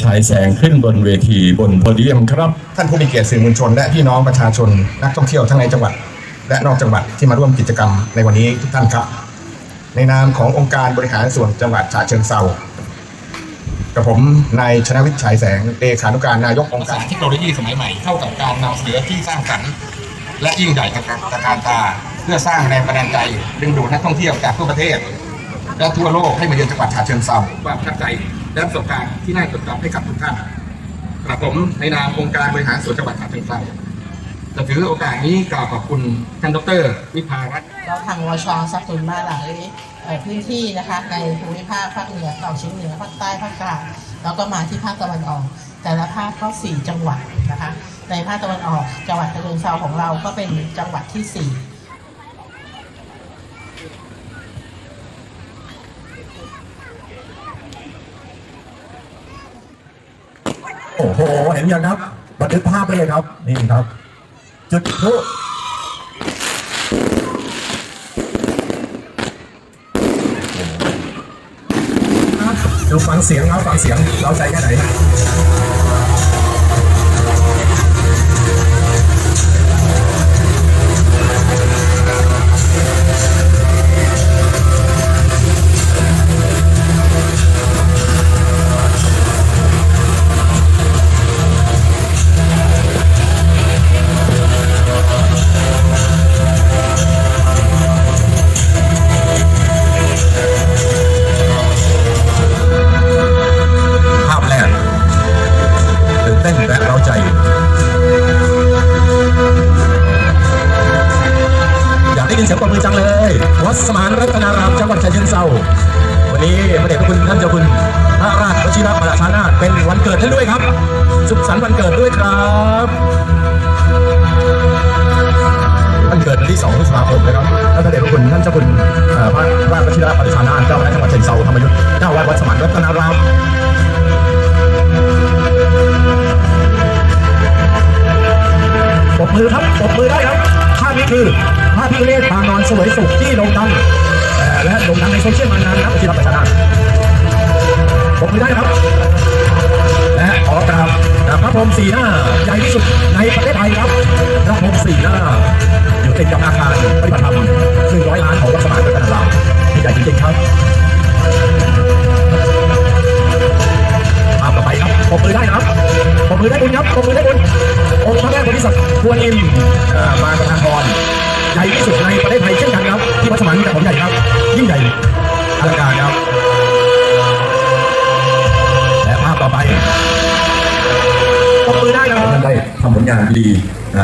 ฉายแสงขึ้นบนเวทีบนโพเดียมครับ ท่านผู้มีเกียรติสื่อมวลชน และพี่น้องประชาชนนักท่องเที่ยวทั้งในจังหวัด และนอกจังหวัดที่มาร่วมกิจกรรมในวันนี้ทุกท่านครับ ในนามขององค์การบริหารส่วนจังหวัดฉะเชิงเทรากับผมนายชนะวิทย์ฉายแสงเลขานุการนายกองค์การเทคโนโลยีสมัยใหม่เข้ากับการนำเสนอที่สร้างสรรค์ และยิ่งใหญ่ตระการตา เพื่อสร้างแรงบันดาลใจดึงดูดนักท่องเที่ยวจากทั่วประเทศ และทั่วโลกให้มาเยือนจังหวัดฉะเชิงเทราความประทับใจ และประสบการณ์ที่น่าจดจำให้กับทุกท่านกับผมในนามองค์การบริหารส่วนจังหวัดฉะเชิงเทราจะถือโอกาสนี้กล่าวขอบคุณท่านดรวิภารัตน์เราทางวชสนับสนมาหลายพื้นที่นะคะในภูมิภาคภาคเหนือตอนชิ้ยงเหนือภาคใต้ภาคกลางแล้วก็มาที่ภาคตะวันออก แต่ละภาคก็สี่จังหวัดนะคะในภาคตะวันออกจังหวัดฉะเชิงเทราของเราก็เป็นจังหวัดที่สี่ อ้โหเห็นยังครับบันทึกภาพไปเลยครับ นี่ครับ จุดพลุดูฟังเสียงครับฟังเสียงเราใจแค่ไหน ได้ยินเสียงปรบมือจังเลย วัดสมานรัตนารามจังหวัดฉะเชิงเทราวันนี้พระเดชพระคุณท่านเจ้าคุณพระราชวชิรประชานาถเป็นวันเกิดท่านด้วยครับ สุขสันต์วันเกิดด้วยครับวันเกิดวันที่2พฤษภาคมนะครับท่านพระเดชพระคุณท่านเจ้าคุณพระราชวชิรประชานาถเจ้าคณะจังหวัดฉะเชิงเทราธรรมยุทธ์เจ้าวาดวัดสมานรัตนารามปรบมือครับปรบมือได้ครับภาพนี้คือ พระพิเล่นปางนอนสวยสุขที่ลงดังและลงดังในโซเชียลมานานนับที่รับประชานผมไม่ได้ครับ และขอกราบพระพรหมสีหน้าใหญ่ที่สุดในประเทศไทยครับพระพรหมสีหน้า อยู่ติดกับอาคารปฏิบัติธรรมหนึ่งร้อยล้านของวัดสมานรัตนาลามใหญ่จริงๆครับ ทำผลงานดี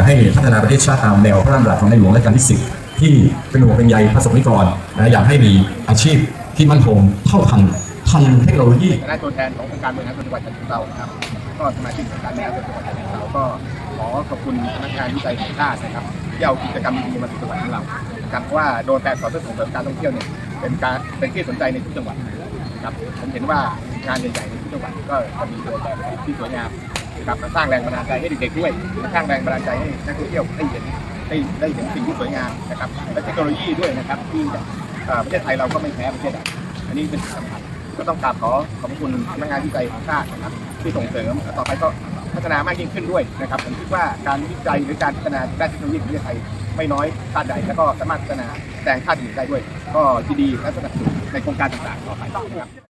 ให้พัฒนาประเทศชาติตามแนวพระราชดำรัสของในหลวงรัชกาลที่สิบที่เป็นห่วงเป็นใยพระสงฆ์นิกรนะอยากให้มีอาชีพที่มั่นคงเท่าทันทันเทคโนโลยีคณะตัวแทนขององค์การบริหารส่วนจังหวัดฉะเชิงเทรานะครับก็สมาชิกองค์การบริหารส่วนจังหวัดฉะเชิงเทราก็ขอขอบคุณพนักงานวิจัยแห่งชาตินะครับที่เอากิจกรรมดีๆมาสู่จังหวัดของเราครับเพรว่าโดนแต่สอนเพื่อส่งเสริมการท่องเที่ยวเนี่ยเป็นการเป็นที่สนใจในทุกจังหวัดครับผมเห็นว่างานใหญ่ๆในทุกจังหวัดก็จะมีตัวแบบที่สวยงาม นะครับมาสร้างแรงบันดาลใจให้เด็กๆด้วยสร้างแรงบันดาลใจให้นักท่องเที่ยวได้เห็นได้ได้เห็นสิ่งที่สวยงามนะครับและเทคโนโลยีด้วยนะครับที่ประเทศไทยเราก็ไม่แพ้ประเทศใดอันนี้เป็นสิ่งสำคัญก็ต้องกราบขอขอบคุณพนักงานวิจัยของชาตินะครับที่ส่งเสริมต่อไปก็พัฒนามากยิ่งขึ้นด้วยนะครับผมคิดว่าการวิจัยหรือการพัฒนาด้านเทคโนโลยีของประเทศไทยไม่น้อยชาติใดแล้วก็สามารถพัฒนาแซงชาติอื่นได้ด้วย ก็ดีและสนับสนุนในโครงการต่างๆต่อไปครับ